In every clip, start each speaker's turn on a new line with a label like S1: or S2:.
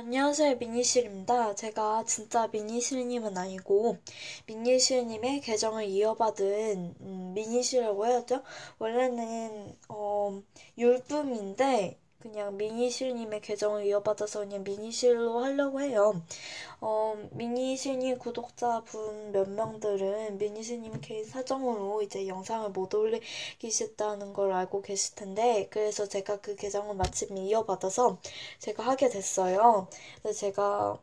S1: 안녕하세요, 미니실입니다. 제가 진짜 미니실님은 아니고, 미니실님의 계정을 이어받은, 음, 미니실이라고 해야죠? 원래는, 어, 율쁨인데, 그냥 미니실님의 계정을 이어받아서 그냥 미니실로 하려고 해요. 어, 미니실님 구독자분 몇 명들은 미니실님 개인 사정으로 이제 영상을 못 올리기 싫다는 걸 알고 계실 텐데, 그래서 제가 그 계정을 마침 이어받아서 제가 하게 됐어요. 그래서 제가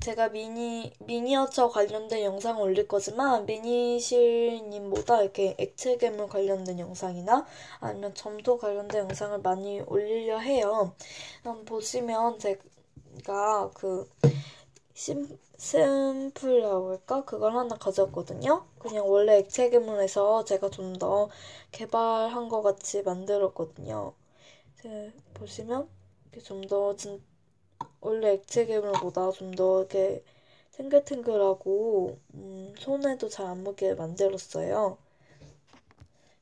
S1: 제가 미니, 미니어처 관련된 영상을 올릴 거지만, 미니실님보다 이렇게 액체 괴물 관련된 영상이나 아니면 점토 관련된 영상을 많이 올리려 해요. 그럼 보시면 제가 그, 심, 샘플이라고 할까? 그걸 하나 가져왔거든요. 그냥 원래 액체 괴물에서 제가 좀 더 개발한 것 같이 만들었거든요. 보시면, 좀 더 진, 원래 액체 괴물보다 좀 더 이렇게 탱글탱글하고 음, 손에도 잘 안 묻게 만들었어요.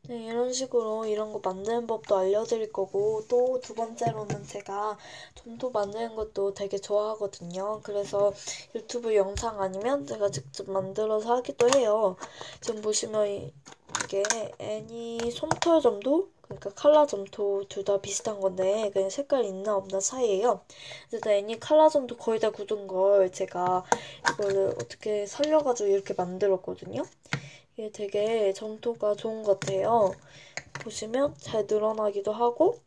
S1: 네, 이런 식으로 이런 거 만드는 법도 알려드릴 거고 또 두 번째로는 제가 점토 만드는 것도 되게 좋아하거든요. 그래서 유튜브 영상 아니면 제가 직접 만들어서 하기도 해요. 지금 보시면 이게 애니 솜털 점도 그러니까 칼라 점토 둘 다 비슷한 건데 그냥 색깔 있나 없나 사이에요. 그래서 애니 칼라 점토 거의 다 굳은 걸 제가 이거를 어떻게 살려가지고 이렇게 만들었거든요. 이게 되게 점토가 좋은 것 같아요. 보시면 잘 늘어나기도 하고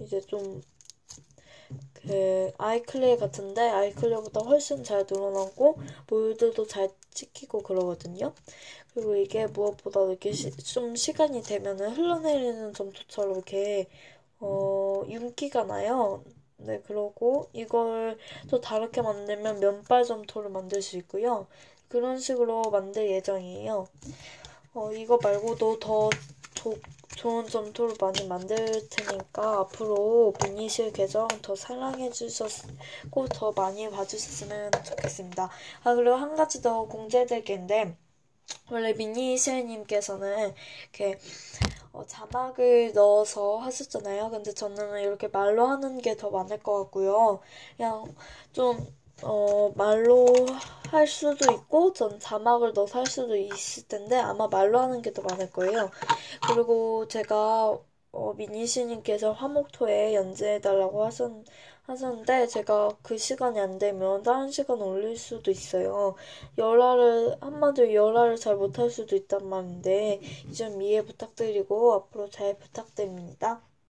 S1: 이제 좀 그 아이클레이 같은데 아이클레이보다 훨씬 잘 늘어나고 몰드도 잘 찍히고 그러거든요. 그리고 이게 무엇보다 이렇게 시, 좀 시간이 되면은 흘러내리는 점토처럼 이렇게 어, 윤기가 나요. 네, 그러고 이걸 또 다르게 만들면 면발 점토를 만들 수 있고요. 그런 식으로 만들 예정이에요. 어, 이거 말고도 더 조, 좋은 점토를 많이 만들 테니까 앞으로 미니실 계정 더 사랑해 주셨고 더 많이 봐주셨으면 좋겠습니다. 아 그리고 한 가지 더 공개될 게 있는데 원래 미니실님께서는 이렇게 어, 자막을 넣어서 하셨잖아요. 근데 저는 이렇게 말로 하는 게 더 많을 것 같고요. 그냥 좀 어, 말로 할 수도 있고, 전 자막을 넣어서 할 수도 있을 텐데, 아마 말로 하는 게 더 많을 거예요. 그리고 제가, 어, 미니시님께서 화목토에 연재해달라고 하셨, 하셨는데, 제가 그 시간이 안 되면 다른 시간 올릴 수도 있어요. 열화를, 한마디로 열화를 잘 못할 수도 있단 말인데, 이 점 이해 부탁드리고, 앞으로 잘 부탁드립니다.